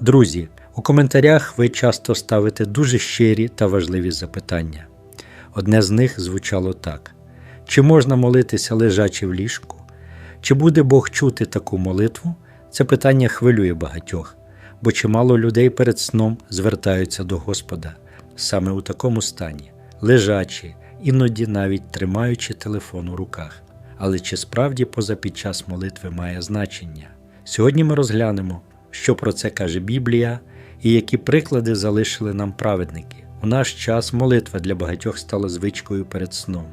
Друзі, у коментарях ви часто ставите дуже щирі та важливі запитання. Одне з них звучало так: чи можна молитися лежачи в ліжку? Чи буде Бог чути таку молитву? Це питання хвилює багатьох, бо чимало людей перед сном звертаються до Господа саме у такому стані, лежачи, іноді навіть тримаючи телефон у руках. Але чи справді поза під час молитви має значення? Сьогодні ми розглянемо, що про це каже Біблія і які приклади залишили нам праведники. У наш час молитва для багатьох стала звичкою перед сном.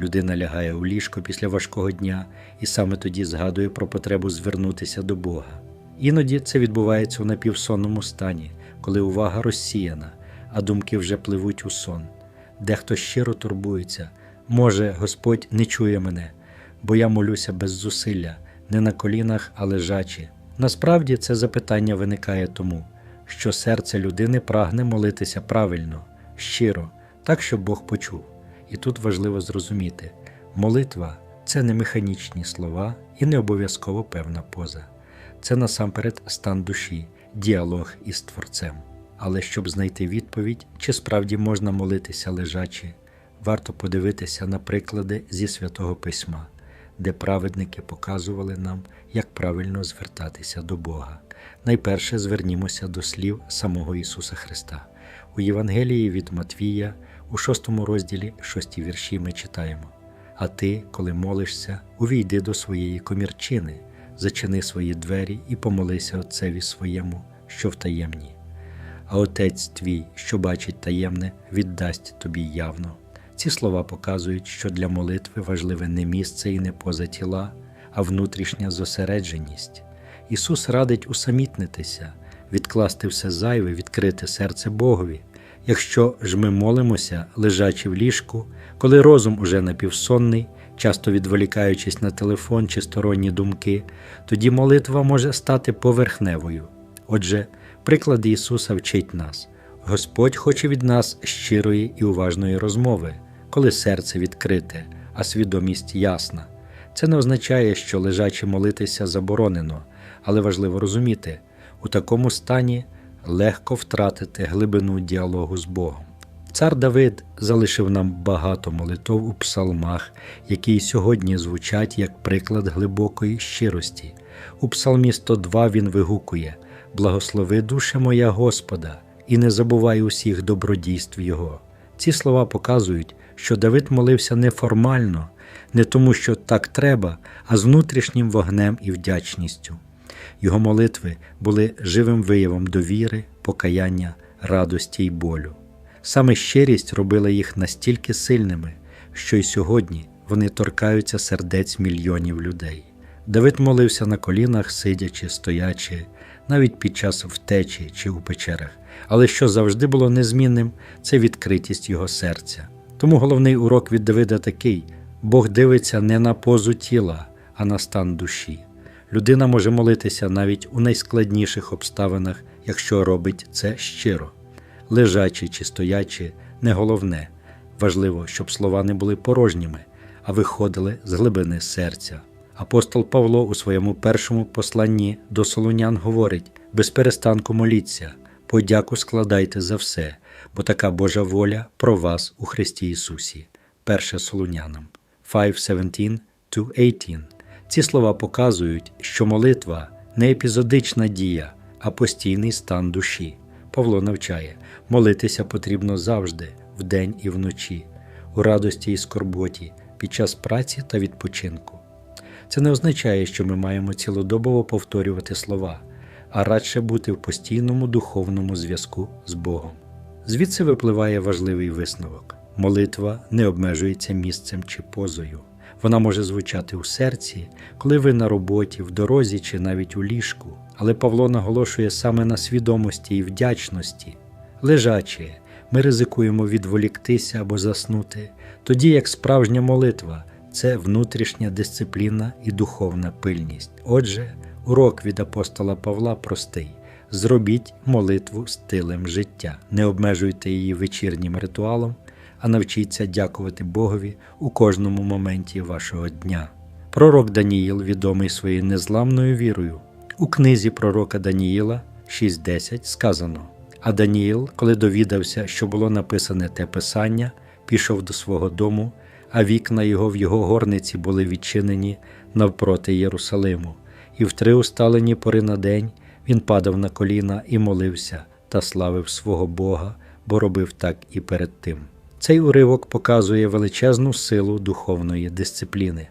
Людина лягає у ліжко після важкого дня і саме тоді згадує про потребу звернутися до Бога. Іноді це відбувається у напівсонному стані, коли увага розсіяна, а думки вже пливуть у сон. Дехто щиро турбується, може, Господь не чує мене, бо я молюся без зусилля, не на колінах, а лежачи. Насправді це запитання виникає тому, що серце людини прагне молитися правильно, щиро, так, щоб Бог почув. І тут важливо зрозуміти, молитва це не механічні слова і не обов'язково певна поза. Це насамперед стан душі, діалог із Творцем. Але щоб знайти відповідь, чи справді можна молитися лежачи, варто подивитися на приклади зі святого письма, де праведники показували нам, як правильно звертатися до Бога. Найперше звернімося до слів самого Ісуса Христа. У Євангелії від Матвія, у шостому розділі, шості вірші, ми читаємо: А ти, коли молишся, увійди до своєї комірчини, зачини свої двері і помолися Отцеві своєму, що в таємні. А Отець твій, що бачить таємне, віддасть тобі явно. Ці слова показують, що для молитви важливе не місце і не поза тіла, а внутрішня зосередженість. Ісус радить усамітнитися, відкласти все зайве, відкрити серце Богові. Якщо ж ми молимося, лежачи в ліжку, коли розум уже напівсонний, часто відволікаючись на телефон чи сторонні думки, тоді молитва може стати поверхневою. Отже, приклад Ісуса вчить нас. Господь хоче від нас щирої і уважної розмови, коли серце відкрите, а свідомість ясна. Це не означає, що лежачи молитися заборонено, але важливо розуміти, у такому стані легко втратити глибину діалогу з Богом. Цар Давид залишив нам багато молитов у псалмах, які й сьогодні звучать як приклад глибокої щирості. У Псалмі 102 він вигукує: Благослови душе моя Господа, і не забувай усіх добродійств Його. Ці слова показують, що Давид молився не формально, не тому, що так треба, а з внутрішнім вогнем і вдячністю. Його молитви були живим виявом довіри, покаяння, радості й болю. Саме щирість робила їх настільки сильними, що й сьогодні вони торкаються сердець мільйонів людей. Давид молився на колінах, сидячи, стоячи, навіть під час втечі чи у печерах, але що завжди було незмінним, це відкритість його серця. Тому головний урок від Давида такий: Бог дивиться не на позу тіла, а на стан душі. Людина може молитися навіть у найскладніших обставинах, якщо робить це щиро. Лежачи чи стоячи, не головне. Важливо, щоб слова не були порожніми, а виходили з глибини серця. Апостол Павло у своєму першому посланні до Солунян говорить: без перестанку моліться, подяку складайте за все, бо така Божа воля про вас у Христі Ісусі. 1 Солунянам 5.17-18 Ці слова показують, що молитва не епізодична дія, а постійний стан душі. Павло навчає, молитися потрібно завжди, вдень і вночі, у радості і скорботі, під час праці та відпочинку. Це не означає, що ми маємо цілодобово повторювати слова, а радше бути в постійному духовному зв'язку з Богом. Звідси випливає важливий висновок: молитва не обмежується місцем чи позою. Вона може звучати у серці, коли ви на роботі, в дорозі чи навіть у ліжку. Але Павло наголошує саме на свідомості і вдячності. Лежачи, ми ризикуємо відволіктися або заснути, тоді як справжня молитва це внутрішня дисципліна і духовна пильність. Отже, урок від апостола Павла простий: зробіть молитву стилем життя, не обмежуйте її вечірнім ритуалом, а навчіться дякувати Богові у кожному моменті вашого дня. Пророк Даніїл, відомий своєю незламною вірою, у книзі пророка Даніїла, 6.10 сказано: А Даніїл, коли довідався, що було написане те писання, пішов до свого дому, а вікна його в його горниці були відчинені навпроти Єрусалиму, і в три усталені пори на день він падав на коліна і молився та славив свого Бога, бо робив так і перед тим. Цей уривок показує величезну силу духовної дисципліни.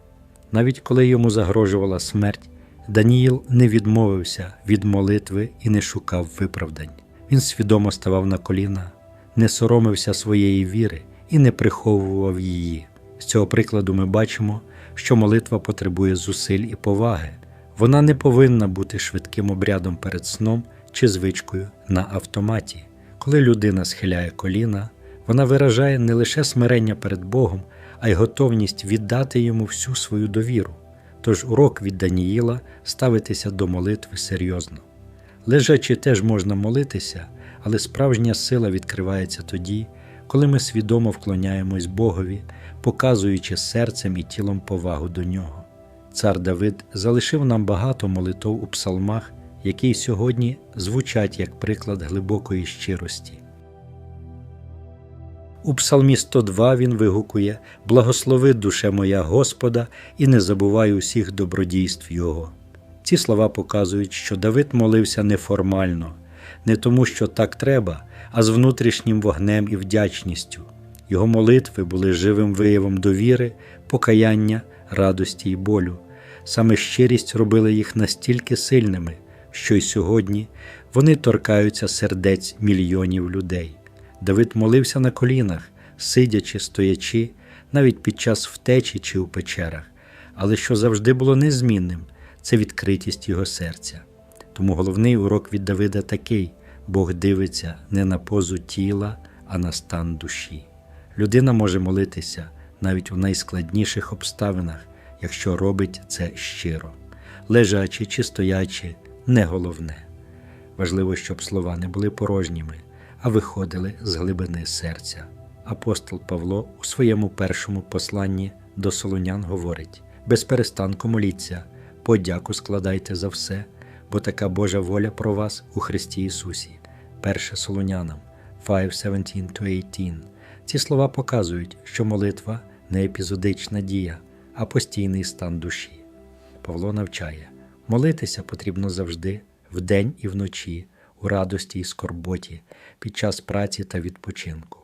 Навіть коли йому загрожувала смерть, Даніїл не відмовився від молитви і не шукав виправдань. Він свідомо ставав на коліна, не соромився своєї віри і не приховував її. З цього прикладу ми бачимо, що молитва потребує зусиль і поваги. Вона не повинна бути швидким обрядом перед сном чи звичкою на автоматі. Коли людина схиляє коліна, вона виражає не лише смирення перед Богом, а й готовність віддати йому всю свою довіру. Тож урок від Даніїла ставитися до молитви серйозно. Лежачи теж можна молитися, але справжня сила відкривається тоді, коли ми свідомо вклоняємось Богові, показуючи серцем і тілом повагу до нього. Цар Давид залишив нам багато молитов у псалмах, які сьогодні звучать як приклад глибокої щирості. У Псалмі 102 він вигукує Благослови душе моя Господа і не забувай усіх добродійств Його. Ці слова показують, що Давид молився неформально, не тому, що так треба, а з внутрішнім вогнем і вдячністю. Його молитви були живим виявом довіри, покаяння, радості і болю. Саме щирість робила їх настільки сильними, що й сьогодні вони торкаються сердець мільйонів людей. Давид молився на колінах, сидячи, стоячи, навіть під час втечі чи у печерах, але що завжди було незмінним це відкритість його серця. Тому головний урок від Давида такий: Бог дивиться не на позу тіла, а на стан душі. Людина може молитися навіть у найскладніших обставинах, якщо робить це щиро, лежачи чи стоячи, не головне. Важливо, щоб слова не були порожніми, а виходили з глибини серця. Апостол Павло у своєму першому посланні до Солонян говорить: без перестанку моліться, подяку складайте за все, бо така Божа воля про вас у Христі Ісусі. 1 Солонянам 5:17-18. Ці слова показують, що молитва не епізодична дія, а постійний стан душі. Павло навчає: молитися потрібно завжди, вдень і вночі, у радості і скорботі, під час праці та відпочинку.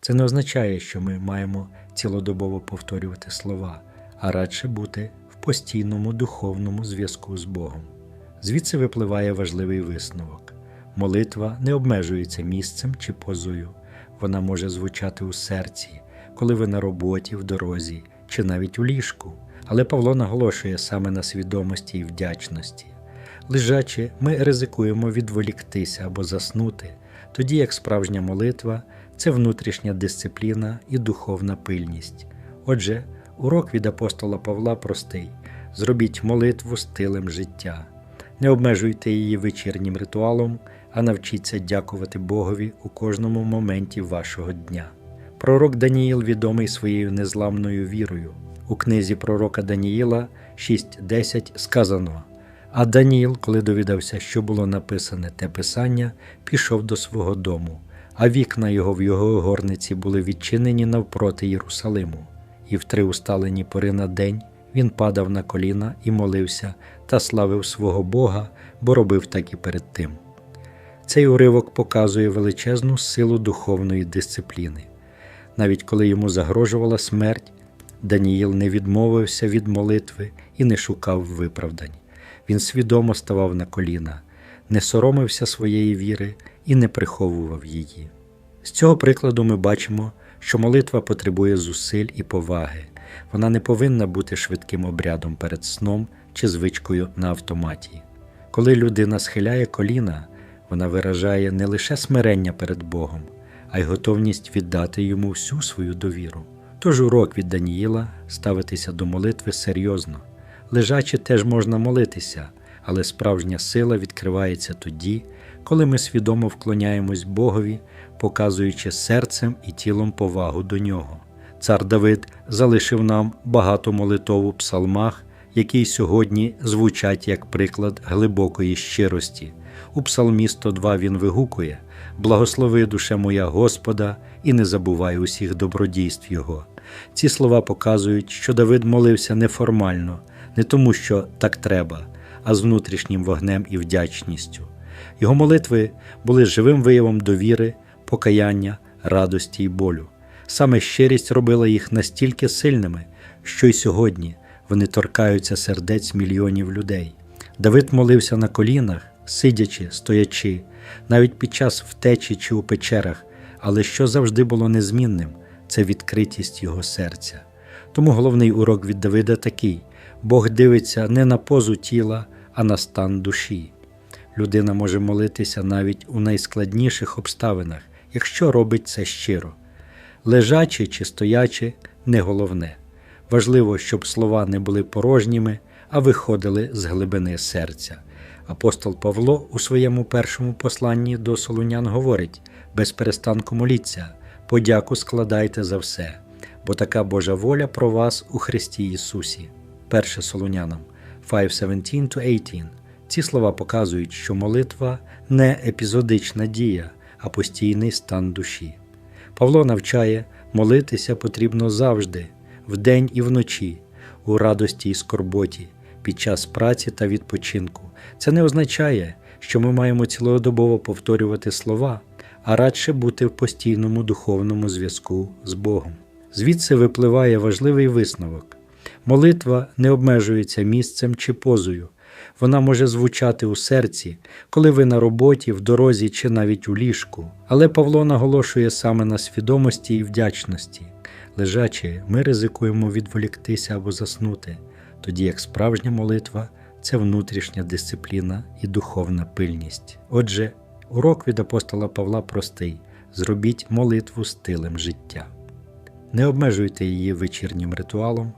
Це не означає, що ми маємо цілодобово повторювати слова, а радше бути в постійному духовному зв'язку з Богом. Звідси випливає важливий висновок. Молитва не обмежується місцем чи позою, вона може звучати у серці, коли ви на роботі, в дорозі чи навіть у ліжку. Але Павло наголошує саме на свідомості і вдячності. Лежачи, ми ризикуємо відволіктися або заснути, тоді як справжня молитва це внутрішня дисципліна і духовна пильність. Отже, урок від апостола Павла простий: зробіть молитву стилем життя, не обмежуйте її вечірнім ритуалом, а навчіться дякувати Богові у кожному моменті вашого дня. Пророк Даніїл відомий своєю незламною вірою. У книзі пророка Даніїла 6.10 сказано. А Даніїл, коли довідався, що було написане те писання, пішов до свого дому, а вікна його в його горниці були відчинені навпроти Єрусалиму, і в три усталені пори на день він падав на коліна і молився та славив свого Бога, бо робив так і перед тим. Цей уривок показує величезну силу духовної дисципліни. Навіть коли йому загрожувала смерть, Даніїл не відмовився від молитви і не шукав виправдань. Він свідомо ставав на коліна, не соромився своєї віри і не приховував її. З цього прикладу ми бачимо, що молитва потребує зусиль і поваги, вона не повинна бути швидким обрядом перед сном чи звичкою на автоматі. Коли людина схиляє коліна, вона виражає не лише смирення перед Богом, а й готовність віддати йому всю свою довіру. Тож урок від Даніїла ставитися до молитви серйозно. Лежачи теж можна молитися, але справжня сила відкривається тоді, коли ми свідомо вклоняємось Богові, показуючи серцем і тілом повагу до нього. Цар Давид залишив нам багато молитов у псалмах, які сьогодні звучать як приклад глибокої щирості. У Псалмі 102 він вигукує Благослови душе моя Господа і не забувай усіх добродійств Його. Ці слова показують, що Давид молився неформально, не тому, що так треба, а з внутрішнім вогнем і вдячністю. Його молитви були живим виявом довіри, покаяння, радості й болю. Саме щирість робила їх настільки сильними, що й сьогодні вони торкаються сердець мільйонів людей. Давид молився на колінах, сидячи, стоячи, навіть під час втечі чи у печерах, але що завжди було незмінним це відкритість його серця. Тому головний урок від Давида такий: Бог дивиться не на позу тіла, а на стан душі. Людина може молитися навіть у найскладніших обставинах, якщо робить це щиро. Лежачи чи стоячи не головне. Важливо, щоб слова не були порожніми, а виходили з глибини серця. Апостол Павло у своєму першому посланні до Солунян говорить: без перестанку моліться, подяку складайте за все, бо така Божа воля про вас у Христі Ісусі. 1 Солунянам 5:17-18. Ці слова показують, що молитва не епізодична дія, а постійний стан душі. Павло навчає, молитися потрібно завжди, вдень і вночі, у радості і скорботі, під час праці та відпочинку. Це не означає, що ми маємо цілодобово повторювати слова, а радше бути в постійному духовному зв'язку з Богом. Звідси випливає важливий висновок. Молитва не обмежується місцем чи позою. Вона може звучати у серці, коли ви на роботі, в дорозі чи навіть у ліжку. Але Павло наголошує саме на свідомості і вдячності. Лежачи, ми ризикуємо відволіктися або заснути, тоді як справжня молитва це внутрішня дисципліна і духовна пильність. Отже, урок від апостола Павла простий: зробіть молитву стилем життя. Не обмежуйте її вечірнім ритуалом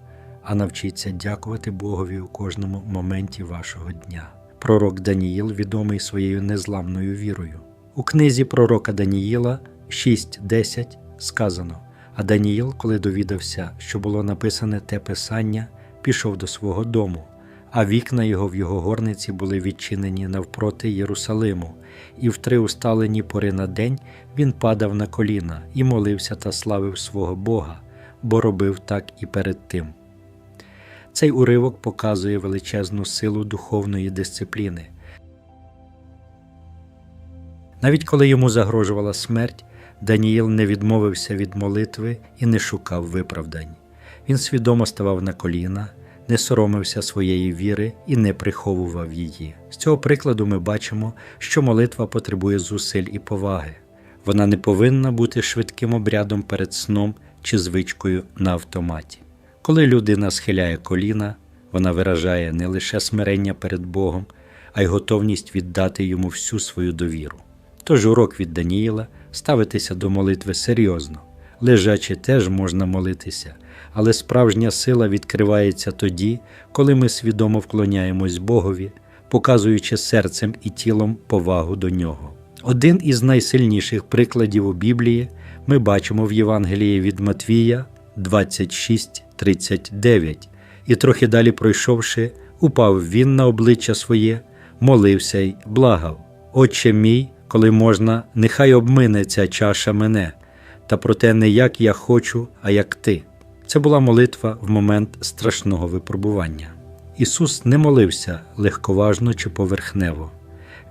а навчіться дякувати Богові у кожному моменті вашого дня. Пророк Даніїл відомий своєю незламною вірою. У книзі пророка Даніїла 6.10 сказано: А Даніїл, коли довідався, що було написане те писання, пішов до свого дому, а вікна його в його горниці були відчинені навпроти Єрусалиму, і в три усталені пори на день він падав на коліна і молився та славив свого Бога, бо робив так і перед тим. Цей уривок показує величезну силу духовної дисципліни. Навіть коли йому загрожувала смерть, Даніїл не відмовився від молитви і не шукав виправдань. Він свідомо ставав на коліна, не соромився своєї віри і не приховував її. З цього прикладу ми бачимо, що молитва потребує зусиль і поваги. Вона не повинна бути швидким обрядом перед сном чи звичкою на автоматі. Коли людина схиляє коліна, вона виражає не лише смирення перед Богом, а й готовність віддати йому всю свою довіру. Тож урок від Даніїла ставитися до молитви серйозно. Лежачи теж можна молитися, але справжня сила відкривається тоді, коли ми свідомо вклоняємось Богові, показуючи серцем і тілом повагу до нього. Один із найсильніших прикладів у Біблії ми бачимо в Євангелії від Матвія 26.39, і трохи далі пройшовши, упав він на обличчя своє, молився й благав. Отче мій, коли можна, нехай обмине ця чаша мене, та проте не як я хочу, а як ти. Це була молитва в момент страшного випробування. Ісус не молився легковажно чи поверхнево.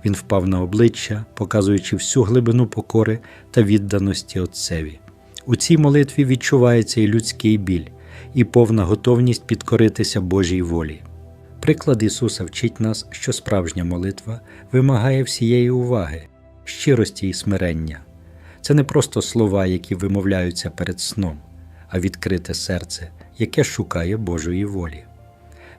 Він впав на обличчя, показуючи всю глибину покори та відданості Отцеві. У цій молитві відчувається і людський біль, і повна готовність підкоритися Божій волі. Приклад Ісуса вчить нас, що справжня молитва вимагає всієї уваги, щирості і смирення. Це не просто слова, які вимовляються перед сном, а відкрите серце, яке шукає Божої волі.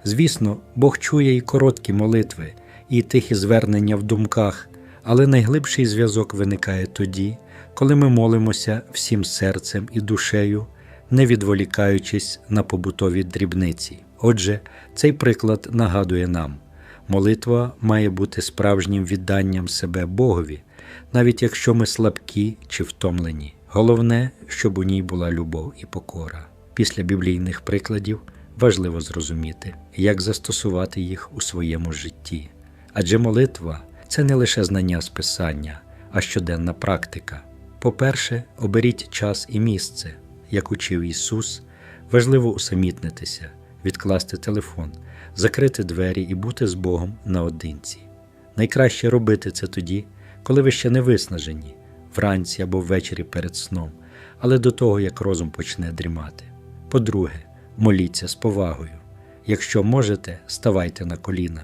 Звісно, Бог чує і короткі молитви, і тихі звернення в думках, але найглибший зв'язок виникає тоді, коли ми молимося всім серцем і душею, не відволікаючись на побутові дрібниці. Отже, цей приклад нагадує нам, молитва має бути справжнім відданням себе Богові, навіть якщо ми слабкі чи втомлені. Головне, щоб у ній була любов і покора. Після біблійних прикладів важливо зрозуміти, як застосувати їх у своєму житті. Адже молитва це не лише знання з писання, а щоденна практика. По-перше, оберіть час і місце. Як учив Ісус, важливо усамітнитися, відкласти телефон, закрити двері і бути з Богом наодинці. Найкраще робити це тоді, коли ви ще не виснажені, вранці або ввечері перед сном, але до того, як розум почне дрімати. По-друге, моліться з повагою. Якщо можете, ставайте на коліна.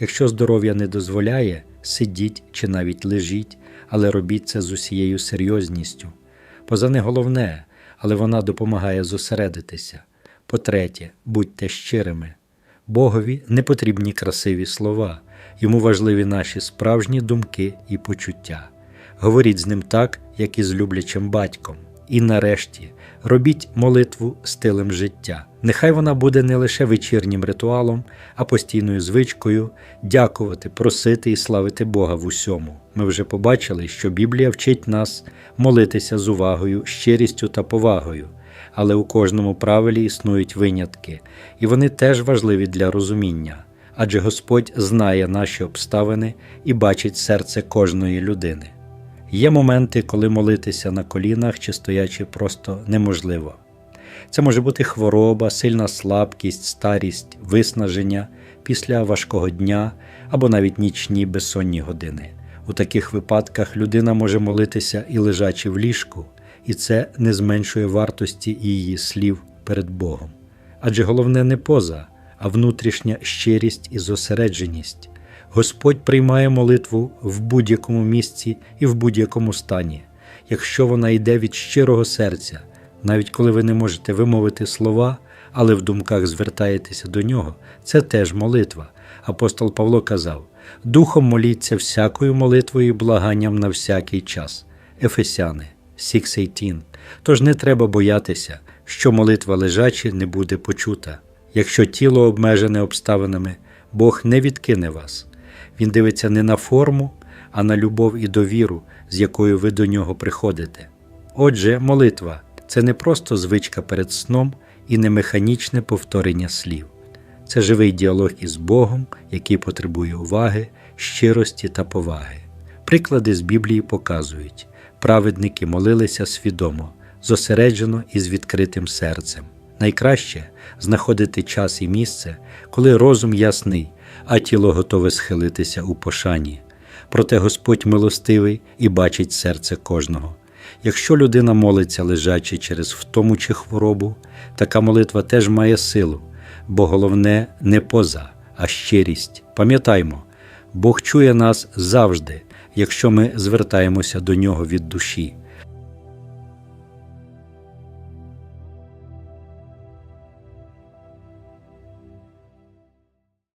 Якщо здоров'я не дозволяє, сидіть чи навіть лежіть, але робіть це з усією серйозністю. Поза не головне, але вона допомагає зосередитися. По-третє, будьте щирими. Богові не потрібні красиві слова, йому важливі наші справжні думки і почуття. Говоріть з ним так, як і з люблячим батьком. І нарешті робіть молитву стилем життя. Нехай вона буде не лише вечірнім ритуалом, а постійною звичкою дякувати, просити і славити Бога в усьому. Ми вже побачили, що Біблія вчить нас молитися з увагою, щирістю та повагою. Але у кожному правилі існують винятки, і вони теж важливі для розуміння, адже Господь знає наші обставини і бачить серце кожної людини. Є моменти, коли молитися на колінах чи стоячи просто неможливо. Це може бути хвороба, сильна слабкість, старість, виснаження після важкого дня або навіть нічні безсонні години. У таких випадках людина може молитися і лежачи в ліжку, і це не зменшує вартості її слів перед Богом. Адже головне не поза, а внутрішня щирість і зосередженість. Господь приймає молитву в будь-якому місці і в будь-якому стані, якщо вона йде від щирого серця, навіть коли ви не можете вимовити слова, але в думках звертаєтеся до нього, це теж молитва. Апостол Павло казав: Духом моліться всякою молитвою і благанням на всякий час. Ефесяни 6.18. Тож не треба боятися, що молитва лежачі не буде почута. Якщо тіло обмежене обставинами, Бог не відкине вас. Він дивиться не на форму, а на любов і довіру, з якою ви до нього приходите. Отже, молитва це не просто звичка перед сном і не механічне повторення слів. Це живий діалог із Богом, який потребує уваги, щирості та поваги. Приклади з Біблії показують, праведники молилися свідомо, зосереджено і з відкритим серцем. Найкраще знаходити час і місце, коли розум ясний, а тіло готове схилитися у пошані. Проте Господь милостивий і бачить серце кожного. Якщо людина молиться лежачи через втому чи хворобу, така молитва теж має силу, бо головне не поза, а щирість. Пам'ятаймо, Бог чує нас завжди, якщо ми звертаємося до нього від душі.